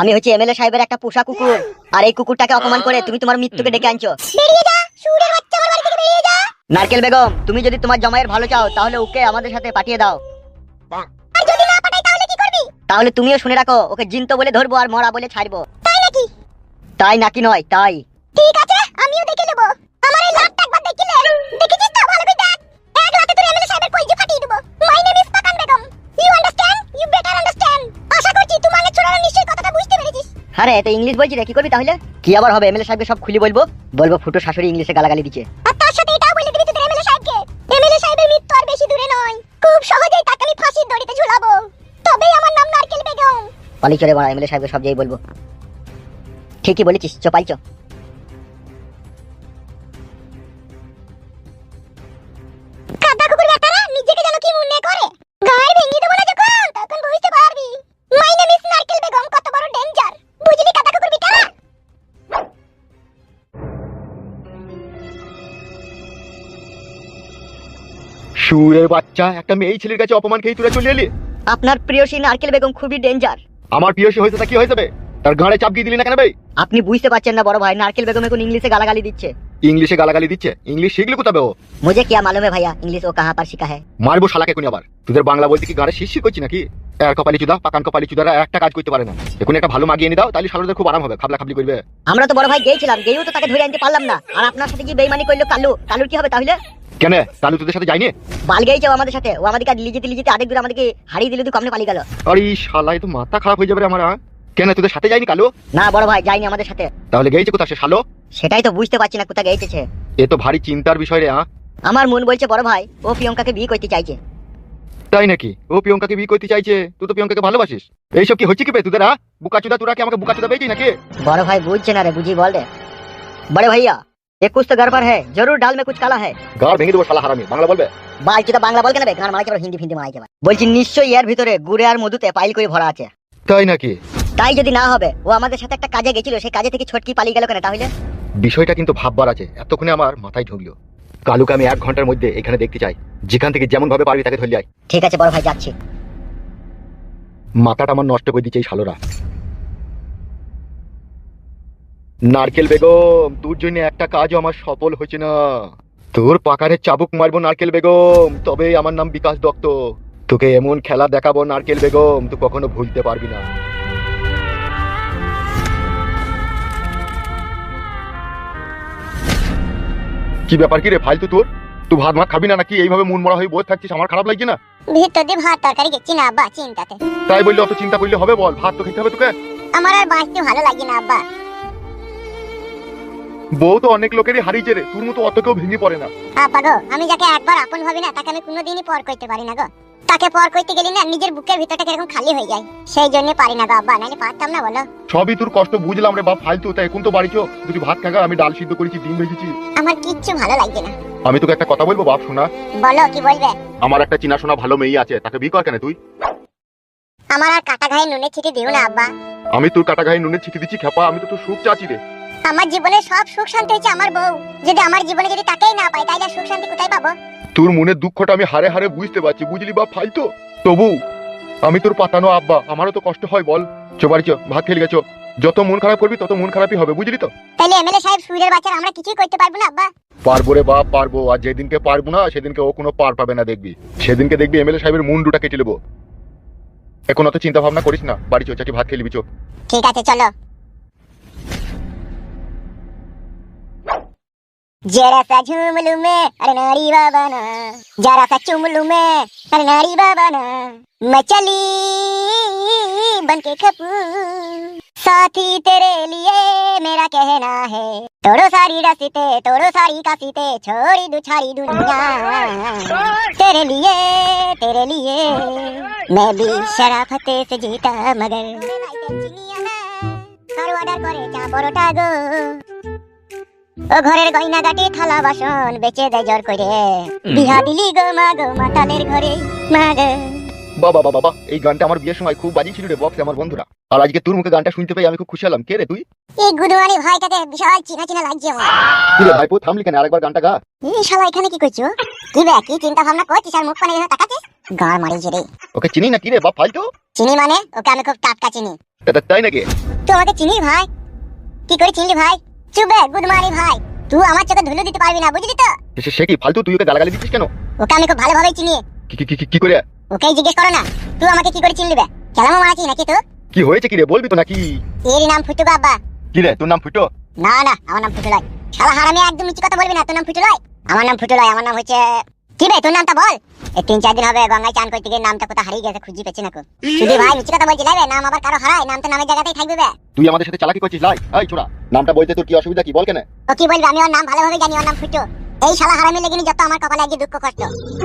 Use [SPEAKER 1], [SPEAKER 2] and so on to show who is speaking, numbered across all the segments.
[SPEAKER 1] আমি হচ্ছে এমএলএ সাহেবের একটা পোষা কুকুর। আর এই কুকুরটাকে অপমান করে তুমি তোমার মৃত্যুকে ডেকে আনছো।
[SPEAKER 2] বেরিয়ে যা সুরের বাচ্চা আমার বাড়ি থেকে বেরিয়ে যা।
[SPEAKER 1] নারকেল বেগম তুমি যদি তোমার জামাইয়ের ভালো চাও তাহলে ওকে আমাদের সাথে পাঠিয়ে দাও।
[SPEAKER 2] আর যদি না পাঠাই তাহলে কি করবি?
[SPEAKER 1] তাহলে তুমিও শুনে রাখো ওকে জিন্ত বলে ধরবো আর মরা বলে ছাড়বো।
[SPEAKER 2] তাই নাকি?
[SPEAKER 1] তাই নাকি নয় তাই।
[SPEAKER 2] ঠিক আছে আমিও দেখে নেব। আমার এই লাটটা একবার দেখিলে দেখেছিস তো ভালো করে দেখ। এক লাতে তোর এমএলএ সাহেবের কইজে ফাটিয়ে দেব। My name is Pakan Begum. You understand you better আশা করছি নিশ্চয়ই কথাটা বুঝতে পেরেছিস।
[SPEAKER 1] আরে ইংলিশ বলছি রে কি করবি তাহলে? কি আবার হবে? এমএলএ সাহেবকে সব খুলি বলব? বলব ফুটো শাশুড়ি ইংলিশে গালাগালি দিচ্ছে।
[SPEAKER 2] আর তার সাথে এটাও বলে দিবি তোদের এমএলএ সাহেবকে। এমএলএ সাহেবের মৃত্যু আর বেশি দূরে নয়। খুব সহজেই তাকে আমি ফাঁসির দড়িতে ঝুলাবো। তবেই আমার নাম নারকেল বেগম।
[SPEAKER 1] পালি চলে বড়া এমএলএ সাহেবকে সব যেই বলব। ঠিকই বলেছিস চ।
[SPEAKER 3] চুয়ের বাচ্চা একটা মেয়ে ছেলের কাছে অপমান খেয়ে তুলে চলে এলি।
[SPEAKER 1] আপনার প্রিয়সী নারকেল বেগম খুবই ডেঞ্জার
[SPEAKER 3] আমার প্রিয়সী হয়েছে তা কি হয়ে যাবে? তার ঘাড়ে চাপ দিয়ে দিলি না কেন ভাই?
[SPEAKER 1] আপনি বুঝতে পারছেন না বড় ভাই নারকেল বেগম এখন ইংলিশে গালাগালি দিচ্ছে।
[SPEAKER 3] ইংলিশে গালাগালি দিচ্ছে? ইংলিশ কোথাবে ও?
[SPEAKER 1] মুঝে কিয়া মালুম ভাইয়া ইংলিশ ও কাহা পার শিখা
[SPEAKER 3] মারবো শালাকে কোনি আবার। তোদের বাংলা বলতে কি গাড়ে শিশি নাকি? এর কপালি চুদা পাকান কপালি চুদারা একটা কাজ করতে পারে না। এখন একটা ভালো মাগিয়ে দাও তাহলে শালাদের খুব আরাম হবে খাবলা খাবলি করবে।
[SPEAKER 1] আমরা তো বড় ভাই গিয়েছিলাম তো তাকে ধরে আনতে পারলাম না। আর আপনার সাথে কি বেইমানি করল কালু? কালুর কি হবে তাহলে?
[SPEAKER 3] কেন? তাহলে তোদের সাথে
[SPEAKER 1] যাইনি? যাও আমাদের সাথে। ও আমাদেরকে যেতে আরেক দূর আমাদেরকে হারিয়ে দিলে তুই কমনে পালিয়ে গেল।
[SPEAKER 3] আরে শালাই তো মাথা খারাপ হয়ে যাবে রে আমার কেন তোদের সাথে যাইনি কালো?
[SPEAKER 1] না বড় ভাই যাইনি আমাদের সাথে।
[SPEAKER 3] তাহলে কোথা সে শালো?
[SPEAKER 1] সেটাই তো বুঝতে পারছি না
[SPEAKER 3] এ তো ভারী চিন্তার বিষয় রে
[SPEAKER 1] আমার মন বলছে বড় ভাই ও প্রিয়ঙ্কাকে বিয়ে করতে চাইছে।
[SPEAKER 3] তাই নাকি? ও প্রিয়ঙ্কাকে বিয়ে করতে চাইছে তুই তো প্রিয়ঙ্কাকে ভালোবাসিস। এইসব কি হচ্ছে কি বে তোদের আ? বুকাচুদা তোরা কি আমাকে বুকাচুদা পেয়েছিস নাকি?
[SPEAKER 1] বড় ভাই বুঝছে না রে বুঝি বল রে। বড় ভাইয়া ये कुछ तो गड़बड़ है जरूर डाल में कुछ काला है
[SPEAKER 3] গাড় ভেঙে দেবো শালা হারামি বাংলা বলবে
[SPEAKER 1] বাল চুদা বাংলা বল কেন বে গান মারাইছে আবার হিন্দি ফিন্দি মারাইছে আবার। বলছি নিশ্চয়ই এর ভিতরে গুড়ে আর মধুতে পাইল করে ভরা আছে
[SPEAKER 3] তাই নাকি
[SPEAKER 1] তাই যদি না হবে ও আমাদের সাথে একটা কাজে গেছিল সেই কাজে থেকে ছটকি পালিয়ে গেল কেন তাহলে
[SPEAKER 3] বিষয়টা কিন্তু ভাববার আছে এতক্ষণে আমার মাথায় ঢুকলো কালুকে আমি এক ঘন্টার মধ্যে এখানে দেখতে চাই যেখান থেকে যেমন ভাবে পারবি তাকে ধরলে আয়
[SPEAKER 1] ঠিক আছে বড় ভাই যাচ্ছি
[SPEAKER 3] মাথাটা আমার নষ্ট করে দিচ্ছে এই শালোরা নারকেল বেগম তোর জন্য একটা কাজও আমার সফল হয়েছে না। তোর পাকারে চাবুক মারবো নারকেল বেগম তবে আমার নাম বিকাশ দত্ত। তোকে এমন খেলা দেখাবো নারকেল বেগম তুই কখনো ভুলতে পারবি না। কি ব্যাপার কি রে ফালতু তোর? তুই ভাত ভাত খাবি না নাকি? এইভাবে মন মরা হয়ে বসে থাকছিস আমার খারাপ লাগছে না?
[SPEAKER 2] ভিতর দিয়ে ভাত তরকারি গেছি না আব্বা চিন্তাতে।
[SPEAKER 3] তাই বললে অত চিন্তা করলে হবে বল ভাত তো খেতে হবে তোকে?
[SPEAKER 2] আমার আর বাঁচতে ভালো লাগে না আব্বা।
[SPEAKER 3] বউ তো অনেক লোকেরই হারিয়েছে রে তোর মতো অত কেউ ভেঙে পড়ে না।
[SPEAKER 2] আপা গো আমি যাকে একবার আপন ভাবি না তাকে আমি কোনোদিনই পর করতে পারি না গো। তাকে পর করতে গেলে না নিজের বুকের ভিতরটা কীরকম খালি হয়ে যায়। সেই জন্য পারি না গো আব্বা নাহলে পারতাম না বলো।
[SPEAKER 3] সবই তোর কষ্ট বুঝলাম রে বাপ ফালতু তাই এখন তো বাড়িছো দুটি ভাত খাগা আমি ডাল সিদ্ধ করেছি ডিম ভেজেছি।
[SPEAKER 2] আমার কিচ্ছু ভালো লাগছে না।
[SPEAKER 3] আমি তোকে একটা কথা বলব বাপ শোনা।
[SPEAKER 2] বলো কি বলবে?
[SPEAKER 3] আমার একটা চিনা শোনা ভালো মেয়ে আছে তাকে বিয়ে কর কেন তুই?
[SPEAKER 2] আমার আর কাটা ঘায়ে নুনে ছিটে দিও না আব্বা।
[SPEAKER 3] আমি তোর কাটা গায়ে নুনের ছিটি দিচ্ছি খেপা আমি তো তোর সুখ চাচ্ছি রে।
[SPEAKER 2] আমার জীবনে সব সুখ শান্তি হচ্ছে আমার বউ। যদি আমার জীবনে যদি তাকেই না পাই তাহলে সুখ শান্তি কোথায় পাবো?
[SPEAKER 3] তোর মনের দুঃখটা আমি হারে হারে বুঝতে পারছি বুঝলি বাপ ফালতু? তবু আমি তোর পাতানো আব্বা আমারও তো কষ্ট হয় বল। চো বাড়ি চো ভাত খেয়ে গেছো যত মন খারাপ করবি তত মন খারাপই হবে বুঝলি তো?
[SPEAKER 2] তাহলে এমএলএ সাহেব সুরের বাচ্চারা আমরা কিছুই করতে পারব না আব্বা।
[SPEAKER 3] পারব রে বাপ পারব আর যেদিনকে পারব না সেদিনকে ও কোনো পার পাবে না দেখবি। সেদিনকে দেখবি এমএলএ সাহেবের মুন্ডুটা কেটে নেব। এখন অত চিন্তা ভাবনা করিস না বাড়ি চো চাচি ভাত খেয়ে নিবি চো।
[SPEAKER 2] ঠিক আছে চলো। जरा सा झूम लूँ मैं अरे नारी बाबा ना। जरा सा चूम लूँ मैं अरे नारी बाबा ना। मैं चली बन के खपू साथी तेरे लिए मेरा कहना है, तोड़ो सारी रसीते, तोड़ो सारी कासीते छोड़ी दुछारी दुनिया। तेरे लिए तेरे लिए, मैं भी शराफते से जीता, मगर ও ঘরের গয়না গাটি থালা বাসন বেচে দেয় জোর করে। বিহা দিলি গো মা গো মাতালের ঘরে মা গো।
[SPEAKER 3] বাবা বাবা বাবা এই গানটা আমার বিয়ের সময় খুব বাজিয়েছিল রে বক্সে আমার বন্ধুরা। আর আজকে তোর মুখে গানটা শুনতে পেয়ে আমি খুব খুশি হলাম। কে রে তুই?
[SPEAKER 2] এই গুদুয়ানি ভাইটাকে বিশাল চিনা চিনা লাগছে আমার।
[SPEAKER 3] কি রে ভাইপো থামলি কেন? আরেকবার গানটা গা।
[SPEAKER 2] এই শালা এখানে কি করছ? কি বে কি চিন্তা ভাবনা করছিস আর মুখ পানে এভাবে তাকাচ্ছিস গার মারিছে রে।
[SPEAKER 3] ওকে চিনি না কি রে বাপ ফালতু?
[SPEAKER 2] চিনি মানে? ওকে আমি খুব টাটকা চিনি।
[SPEAKER 3] তা- তা- তাই নাকি?
[SPEAKER 2] তুই আমাকে চিনি ভাই? কি করে চিনলি ভাই? চুপ গুড মর্নিং ভাই। তুই আমার চোখে ধুলো দিতে পারবি না বুঝলি তো?
[SPEAKER 3] সে- কি ফালতু? তুই ওকে গালাগালি দিচ্ছিস কেন?
[SPEAKER 2] ওকে আমি খুব ভালোভাবেই চিনি।
[SPEAKER 3] কি কি- কি কি- করে?
[SPEAKER 2] ওকে জিজ্ঞেস করো না। তুই আমাকে কি করে চিনলি বে কেলামো মারাচ্ছিস নাকি তো
[SPEAKER 3] কি হয়েছে কি রে? বলবি তো নাকি?
[SPEAKER 2] এর নাম ফুটু বাবা
[SPEAKER 3] কি রে তোর নাম ফুটো?
[SPEAKER 2] না না আমার নাম ফুটু লয় শালা হারামি একদম মিছি কথা বলবি না তোর নাম ফুটু লয় আমার নাম ফুটু লয় আমার নাম হচ্ছে কি বে তোর নামটা বল। এই তিন চার দিন হবে গঙ্গায় চান করতে গিয়ে নামটা কোথাও হারিয়ে গেছে খুঁজি পেছি না কো। শুধু ভাই মিছি কথা বলছি লাই বে নাম আবার কারও হারায় নাম তো নামের জায়গাতেই থাকবে বে।
[SPEAKER 3] তুই আমাদের সাথে চালাকি করছিস লাই? এই ছোড়া নামটা বলতে তোর কি অসুবিধা কি? বল কেন।
[SPEAKER 2] ও কি বলবি আমি ওর নাম ভালোভাবে জানি ওর নাম ফুটু। এই শালা হারামি লেগেনি যত আমার কপালে আজকে দুঃখ কষ্ট।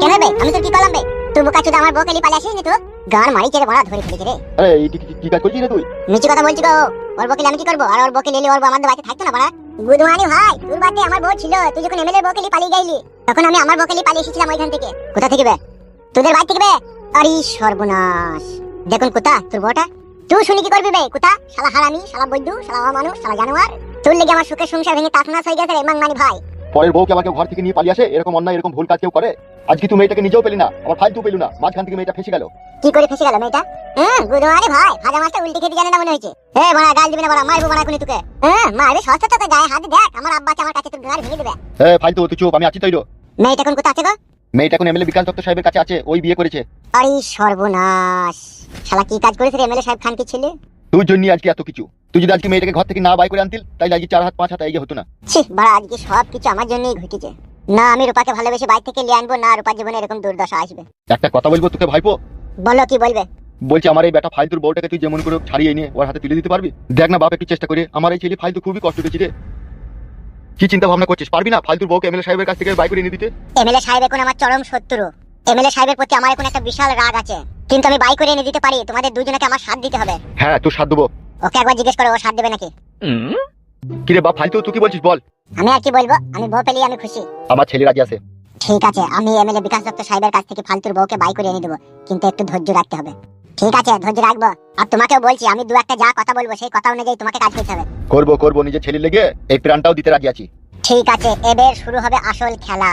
[SPEAKER 2] কেন বে আমি তোর কি করলাম বে? তুই বোকা চুদা আমার বকেলি পালে আসিস নি তো? গান মারি চেরে বড়া ধরে ফেলেছে রে।
[SPEAKER 3] আরে এই কি- কাজ করছিস রে তুই?
[SPEAKER 2] মিছি কথা বলছি গো ওর বকিল আমি কি করব? আর ওর বকিল এলি ওর বউ আমাদের বাড়িতে থাকতো না বড়া? গুদমানি ভাই তোর বাড়িতে আমার বউ ছিল তুই যখন এমএলএ বকিলি পালিয়ে গেলি। তখন আমি আমার বকেলি পালিয়ে এসেছিলাম ওইখান থেকে। কোথা থেকে বে? তোদের বাড়ি থেকে বে? আরে সর্বনাশ। দেখুন কোথা, তোর বউটা। তুই শুনি কি করবি বে? কোথা? শালা হারামি, শালা বৈদ্য, শালা মানুষ শালা জানোয়ার। তোর লেগে আমার সুখের সংসার ভেঙে তাকনাস হয়ে গেছে রে, মাংমানি ভাই।
[SPEAKER 3] পরের বউকে কেউ ঘর থেকে নিয়ে পালিয়ে আসে? এরকম অন্যায় এরকম ভুল কাজ কেউ করে? আজকে তুই মেয়েটাকে নিজেও পেলি না? আবার ফালতু পেলু না। মাঝখান থেকে মেয়েটা ফেসে গেল।
[SPEAKER 2] কি করে ফেসে গেল মেয়েটা? হ্যাঁ গুদমানি ভাই ভাজা মাছটা উল্টে খেতে জানে না মনে হয়েছে। এ বড়া গাল দিবি না বড়া মারবো বড়া কোনি তোকে। হ্যাঁ মারবে সস্তা তোকে গায়ে হাত দেখ আমার আব্বাকে আমার কাছে তোর ঘর ভেঙে দেবে।
[SPEAKER 3] এ ফালতু তুই চুপ আমি আছি তৈরি
[SPEAKER 2] মেয়েটা কোন কোথা আছে গো?
[SPEAKER 3] মেয়েটা এখন এমএলএ বিকাশ দত্ত সাহেবের কাছে আছে ওই বিয়ে করেছে।
[SPEAKER 2] আরে সর্বনাশ। শালা কি কাজ করেছে রে এমএলএ সাহেব খান কি ছেলে?
[SPEAKER 3] তোর জন্য আজকে এত কিছু? তুই যদি আজকে মেয়েটাকে ঘর থেকে না বাই করে আনতিল তাই আজকে চার হাত পাঁচ হাত এগিয়ে হতো না।
[SPEAKER 2] ছি বাড়া আজকে সব কিছু আমার জন্যই ঘটেছে। না আমি রূপাকে ভালোবেসে বাইরে থেকে নিয়ে আনব না রূপার জীবনে এরকম দুর্দশা আসবে।
[SPEAKER 3] একটা কথা বলব তোকে ভাইপো?
[SPEAKER 2] বলো কি বলবে?
[SPEAKER 3] বলছি আমার এই বেটা ফালতুর বউটাকে তুই যেমন করে ছাড়িয়ে নিয়ে ওর হাতে তুলে দিতে পারবি? দেখ না বাপ একটু চেষ্টা করে। আমার এই ছেলে ফালতু খুবই কষ্ট পেয়েছি রে। কি চিন্তা ভাবনা করছিস? পারবি না ফালতুর বউকে এমএলএ সাহেবের কাছ থেকে বাই করে নিয়ে দিতে?
[SPEAKER 2] এমএলএ সাহেব এখন আমার চরম শত্রু। এমএলএ সাহেবের প্রতি আমার এখন একটা বিশাল রাগ আছে। কিন্তু আমি বাই করে এনে দিতে পারি তোমাদের দুজনকে আমার সাথ দিতে হবে।
[SPEAKER 3] হ্যাঁ তোর সাথ দেবো।
[SPEAKER 2] ওকে একবার জিজ্ঞেস করো ও সাথ দেবে নাকি?
[SPEAKER 3] কি রে বাপ ফালতু তুই কি বলছিস বল।
[SPEAKER 2] আমি আর কি বলব? আমি বউ পেলে আমি খুশি।
[SPEAKER 3] আমার ছেলে রাজি আছে।
[SPEAKER 2] ঠিক আছে আমি এমএলএ বিকাশ দত্ত সাহেবের কাছ থেকে ফালতুর বউকে বাই করে এনে দেবো কিন্তু একটু ধৈর্য রাখতে হবে। ঠিক আছে ধৈর্য রাখব। আর তোমাকেও বলছি আমি দু একটা যা কথা বলব সেই কথা অনুযায়ী তোমাকে কাজ করতে হবে।
[SPEAKER 3] করব করব নিজের ছেলে লেগে এই প্রাণটাও দিতে রাজি আছি।
[SPEAKER 2] ঠিক আছে এবার শুরু হবে আসল খেলা।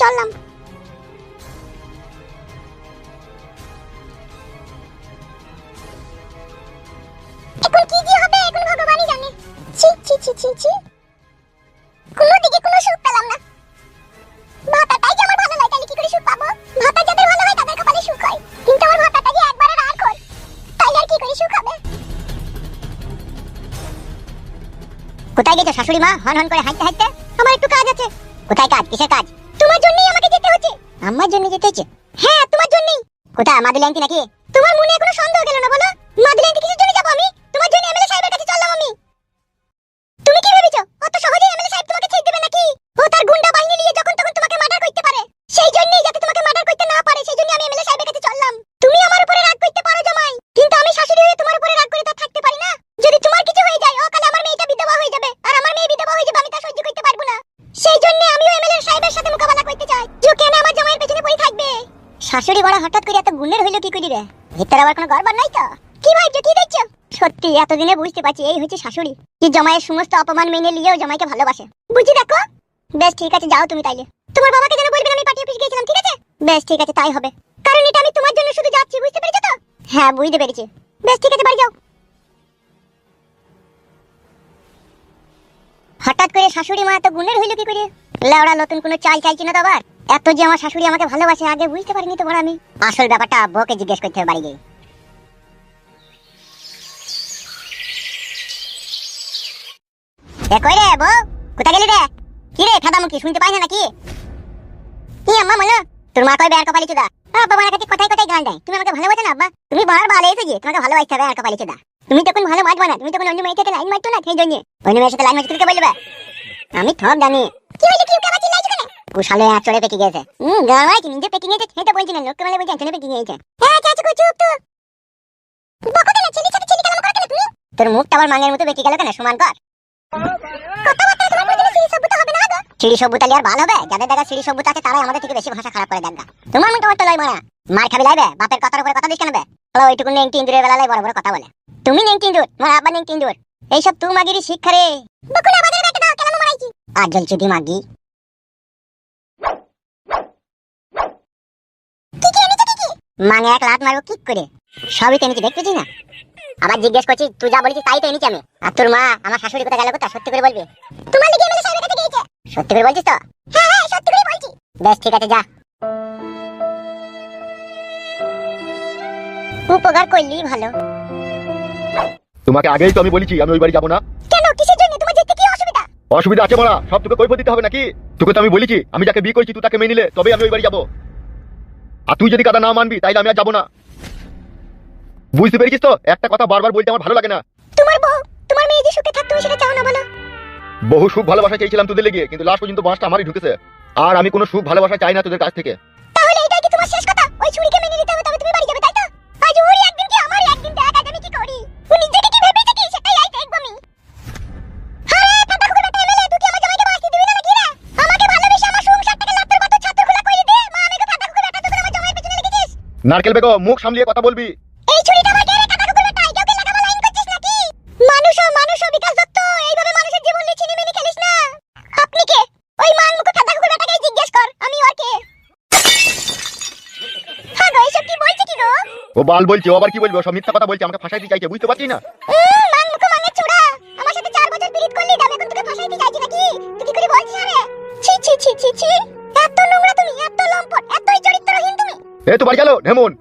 [SPEAKER 2] চললাম। এখন কি হবে, এখন ভগবানই জানে। ছি ছি ছি ছি ছি। কোনো দিকে কোনো সুখ পেলাম না। যে আমার ভালো লাগে, তাহলে কি করে সুখ পাবো? ভাতা যাদের ভালো হয়, তাদের কপালে সুখ হয়। কিন্তু আমার ভাতাটা যে একবারে কর তাই আর কি করে সুখ হবে? কোথায় শাশুড়ি মা? হন হন করে হাঁটতে হাঁটতে। আমার একটু কাজ আছে। কোথায় কাজ? কিসের কাজ? আমার জন্য যেতে হচ্ছে। হ্যাঁ তোমার জন্যই। কোথায় মাদুলিয়ান্তি নাকি? তোমার মনে কোনো সন্দেহ গেল না বলো? মাদুলিয়ান্তি কিসের জন্য যাব আমি? তোমার জন্য এমএলএ সাহেবের কাছে চললাম আমি। তুমি কি ভেবেছো? অত সহজে এমএলএ সাহেব তোমাকে ছেড়ে দেবে নাকি? ও তার গুন্ডা বাহিনী নিয়ে যখন তখন তোমাকে মার্ডার করতে পারে। সেই জন্যই যাতে তোমাকে মার্ডার করতে না পারে, সেই জন্য আমি এমএলএ সাহেবের কাছে চললাম তুমি আমার উপরে রাগ করতে পারো জামাই কিন্তু আমি শাশুড়ি হয়ে তোমার উপরে রাগ করে তো আর থাকতে পারি না যদি তোমার কিছু হয়ে যায় অকালে আমার মেয়েটা বিধবা হয়ে যাবে শাশুড়ি বড় হঠাৎ করে এত গুণের হইল কি করি রে? ভিতরে আবার কোনো গড়বড় নাই তো? কি ভাবছ কি দেখছ? সত্যি, এতদিনে বুঝতে পারছি এই হচ্ছে শাশুড়ি কি জমায়ের সমস্ত অপমান মেনে নিয়েও জমাইকে ভালোবাসে। বুঝি দেখো? বেশ, ঠিক আছে, যাও তুমি তাইলে। তোমার বাবাকে যেন বলবেন আমি পার্টি অফিস গিয়েছিলাম, ঠিক আছে? বেশ, ঠিক আছে, তাই হবে। কারণ এটা আমি তোমার জন্য শুধু যাচ্ছি, বুঝতে পেরেছ তো? হ্যাঁ বুঝতে পেরেছি। বেশ, ঠিক আছে, বাড়ি যাও। হঠাৎ করে শাশুড়ি মা এত গুণের হইল কি করে? লেওড়া, নতুন কোনো চাল চাইছি না তো আবার? এত যে আমার শাশুড়ি আমাকে ভালোবাসে, আগে বুঝতে পারিনি তো আমি। আসল ব্যাপারটা বউকে জিজ্ঞেস করতে হবে বাড়ি গিয়ে। এ কই রে বউ? কোথা গেলি রে? কি রে খাদা মুখি শুনতে পাই না নাকি? কি আম্মা বলো তোর মা কই বেয়ার কপালি চুদা। আব্বা আমার কাছে কথাই কথাই গান দেয়। তুমি আমাকে ভালোবাসো না, আব্বা? তুমি বার ভালো এসে যে, তোমাকে ভালোবাসতে হবে আর কপালি চুদা। তুমি তখন ভালো বাজবা না, তুমি তখন অন্য মেয়ের সাথে লাইন মারতো না সেই জন্য। অন্য মেয়ের সাথে লাইন মারতে বলবে? আমি সব জানি। কি হইল, কি উকা বাজি আর চড়ে পেকে গেছে। হুম গাওয়াই নিজে পেকে গেছে সেটা বলছি না, লোককে মেলে বলছি চলে পেকে গেছে। হ্যাঁ চাচু চুপ তো বকো কেন ছেলে ছেলে করে কেন তুমি? তোর মুখটা আবার মাঙের মতো বেঁকে গেল কেন, সমান কর। কথাবার্তা তোমার মধ্যে সিঁড়ি সভ্যতা হবে না গো। সিঁড়ি সভ্যতা আর ভালো হবে? যাদের দেখা সিঁড়ি সভ্যতা আছে, তারাই আমাদের থেকে বেশি ভাষা খারাপ করে দেখা তোমার মতো তো লয় মারা। মার খাবি লাইবে বাপের কথার উপরে কথা দিস কেন বে? হলো ওইটুকু নেংটি ইন্দুরের বেলা লাই বড় বড় কথা বলে। তুমি নেংটি ইন্দুর তোমার আব্বা নেংটি ইন্দুর এইসব তু মাগিরি শিক্ষা রে। বকুল আমাদের বেটা দাও, কেন মারাইছি? আর জল চুদি মাগি। মাঙে এক লাত মারবো কি করে? সবই তো এনেছি দেখতেছি না? আবার জিজ্ঞেস করছি তুই যা বলেছিস তাই তো এনেছি আমি। আর তোর মা আমার শাশুড়ি কোথায় গেল কোথায়? সত্যি করে বলবি? তোমার লিগে এমএলএ সাহেবের কাছে গিয়েছে। সত্যি করে বলছিস তো? হ্যাঁ হ্যাঁ সত্যি করে বলছি। বেশ ঠিক আছে যা। উপকার করলি ভালো।
[SPEAKER 3] তোমাকে আগেই তো আমি বলেছি আমি ওই বাড়ি যাব না।
[SPEAKER 2] কেন? কিসের জন্য? তোমার যেতে কি অসুবিধা?
[SPEAKER 3] অসুবিধা আছে মোরা সব তোকে কৈফত দিতে হবে নাকি? তোকে তো আমি বলেছি আমি যাকে বিয়ে করেছি তুই তাকে মেনে নিলে তবে আমি ওই বাড়ি যাব। আর তুই যদি কথা না মানবি তাইলে আমি আর যাব না। বুঝতে পেরেছিস তো? একটা কথা বারবার বলতে আমার ভালো লাগে না।
[SPEAKER 2] তোমার বউ তোমার মেয়ে যে সুখে থাক তুমি সেটা চাও না বলো।
[SPEAKER 3] বহু সুখ ভালোবাসা চাইছিলাম তোদের লেগে কিন্তু লাস্ট পর্যন্ত বাঁশটা আমারই ঢুকেছে। আর আমি কোনো সুখ ভালোবাসা চাই না তোদের কাছ থেকে।
[SPEAKER 2] তাহলে এটাই কি তোমার শেষ কথা? ওই ছুরিকে
[SPEAKER 3] নারকেল বেগম মুখ সামলিয়ে কথা বলবি।
[SPEAKER 2] এই ছুরিটা আমার কে রে ফাটা খুলে বেটা কেউ কে লাগাবো লাইন করছিস নাকি? মানুষ ও মানুষ ও বিকাশ দত্ত এইভাবে মানুষের জীবন নিয়ে ছিনিমিনি মিনি খেলিস না। আপনি কে? ওই মান মুখ কাটা কুকুর বেটাকে জিজ্ঞেস কর আমি ওর কে? হ্যাঁ গো এসব কি বলছে কি গো?
[SPEAKER 3] ও বাল বলছে ও আবার কি বলব? সব মিথ্যা কথা বলছে আমাকে ফাঁসাইতে চাইছে বুঝতে পারছিস না? এ তো বাড়ি
[SPEAKER 2] কেন বাড়ি